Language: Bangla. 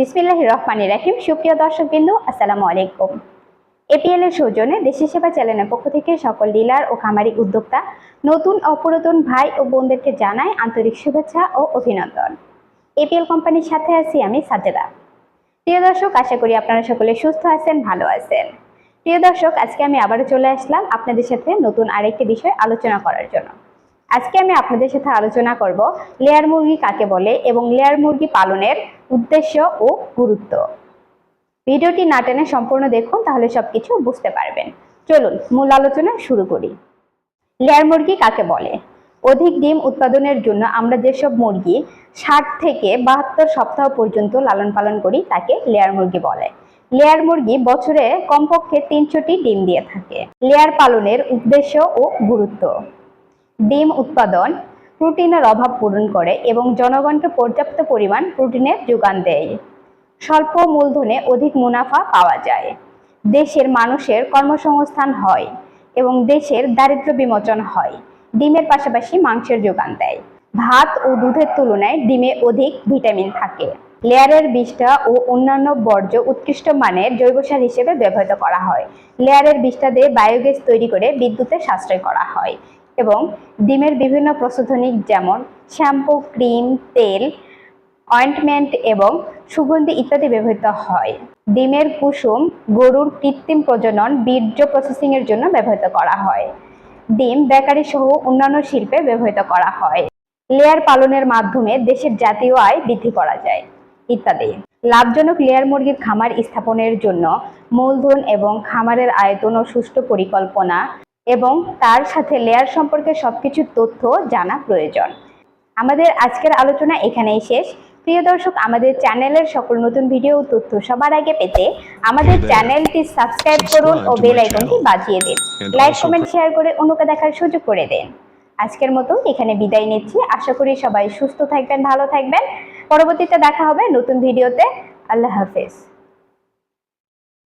বিসমিল্লাহ রহমানি রাহিম। সুপ্রিয় দর্শক বিন্দু আসসালামু আলাইকুম। এপিএল এর সৌজন্যে দেশি সেবা চ্যানেলের পক্ষ থেকে সকল ডিলার ও খামারি উদ্যোক্তা, নতুন ও পুরাতন ভাই ও বোনদেরকে জানাই আন্তরিক শুভেচ্ছা ও অভিনন্দন। এপিএল কোম্পানির সাথে আছি আমি সাজেদা প্রিয় দর্শক, আশা করি আপনারা সকলে সুস্থ আছেন, ভালো আছেন। প্রিয় দর্শক, আজকে আমি আবারও চলে আসলাম আপনাদের সাথে নতুন আরেকটি বিষয় আলোচনা করার জন্য। আজকে আমি আপনাদের সাথে আলোচনা করব লেয়ার মুরগি কাকে বলে এবং লেয়ার মুরগি পালনের উদ্দেশ্য ও গুরুত্ব। ভিডিওটি না টেনে সম্পূর্ণ দেখুন, তাহলে সবকিছু বুঝতে পারবেন। চলুন, মূল আলোচনা শুরু করি। লেয়ার মুরগি কাকে বলে? অধিক ডিম উৎপাদনের জন্য আমরা যেসব মুরগি ষাট থেকে বাহাত্তর সপ্তাহ পর্যন্ত লালন পালন করি, তাকে লেয়ার মুরগি বলে। লেয়ার মুরগি বছরে কমপক্ষে তিনশোটি ডিম দিয়ে থাকে। লেয়ার পালনের উদ্দেশ্য ও গুরুত্ব। ডিম উৎপাদন, প্রোটিনের অভাব পূরণ করে এবং জনগণকে পর্যাপ্ত পরিমাণ প্রোটিনের যোগান দেয়। স্বল্প মূলধনে অধিক মুনাফা পাওয়া যায়। দেশের মানুষের কর্মসংস্থান হয় এবং দেশের দারিদ্র্য বিমোচন হয়। ডিমের পাশাপাশি মাংসের যোগান দেয়। ভাত ও দুধের তুলনায় ডিমে অধিক ভিটামিন থাকে। লেয়ারের বিষটা ও অন্যান্য বর্জ্য উৎকৃষ্ট মানের জৈব সার হিসেবে ব্যবহৃত করা হয়। লেয়ারের বিষটা দিয়ে বায়োগ্যাস তৈরি করে বিদ্যুতের সাশ্রয় করা হয়। এবং ডিমের বিভিন্ন প্রসাধনিক যেমন শ্যাম্পু, ক্রিম, তেল, অয়েন্টমেন্ট এবং সুগন্ধি ইত্যাদি ব্যবহৃত হয়। ডিমের কুসুম গরুর কৃত্রিম প্রজনন, বীর্য প্রসেসিং এর জন্য ব্যবহৃত করা হয়। ডিম বেকারি সহ অন্যান্য শিল্পে ব্যবহৃত করা হয়। লেয়ার পালনের মাধ্যমে দেশের জাতীয় আয় বৃদ্ধি করা যায়, ইত্যাদি। লাভজনক লেয়ার মুরগির খামার স্থাপনের জন্য মূলধন এবং খামারের আয়তন ও সুষ্ঠু পরিকল্পনা এবং তার সাথে লেয়ার সম্পর্কে সবকিছু তথ্য জানা প্রয়োজন। আমাদের আজকের আলোচনা এখানেই শেষ। প্রিয় দর্শক আমাদের চ্যানেলের সকল নতুন ভিডিও ও তথ্য সবার আগে পেতে আমাদের চ্যানেলটি সাবস্ক্রাইব করুন ও বেল আইকনটি বাজিয়ে দিন। লাইক কমেন্ট শেয়ার করে অন্যকে দেখার সুযোগ করে দেন। আজকের মতো এখানে বিদায় নিচ্ছি। আশা করি সবাই সুস্থ থাকবেন ভালো থাকবেন। পরবর্তীতে দেখা হবে নতুন ভিডিওতে আল্লাহ হাফেজ।